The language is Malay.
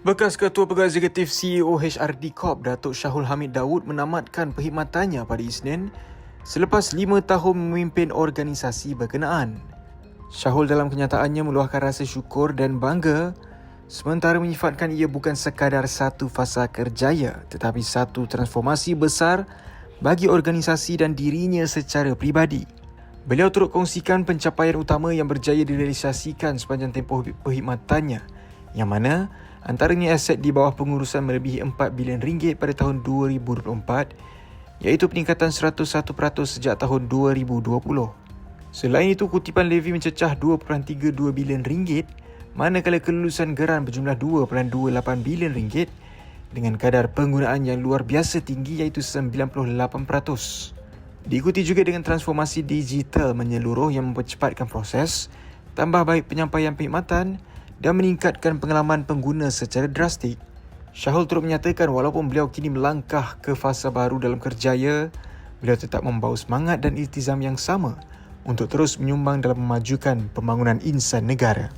Bekas Ketua Pegawai Eksekutif CEO HRD Corp Datuk Syahul Hamid Daud menamatkan perkhidmatannya pada Isnin selepas lima tahun memimpin organisasi berkenaan. Syahul dalam kenyataannya meluahkan rasa syukur dan bangga sementara menyifatkan ia bukan sekadar satu fasa kerjaya tetapi satu transformasi besar bagi organisasi dan dirinya secara pribadi. Beliau turut kongsikan pencapaian utama yang berjaya direalisasikan sepanjang tempoh perkhidmatannya yang mana antaranya aset di bawah pengurusan melebihi 4 bilion ringgit pada tahun 2024 iaitu peningkatan 101% sejak tahun 2020. Selain itu, kutipan Levy mencecah 2.32 bilion ringgit manakala kelulusan geran berjumlah 2.28 bilion ringgit dengan kadar penggunaan yang luar biasa tinggi iaitu 98%. Diikuti juga dengan transformasi digital menyeluruh yang mempercepatkan proses, tambah baik penyampaian perkhidmatan dan meningkatkan pengalaman pengguna secara drastik. Syahul turut menyatakan walaupun beliau kini melangkah ke fasa baru dalam kerjaya, beliau tetap membawa semangat dan iltizam yang sama untuk terus menyumbang dalam memajukan pembangunan insan negara.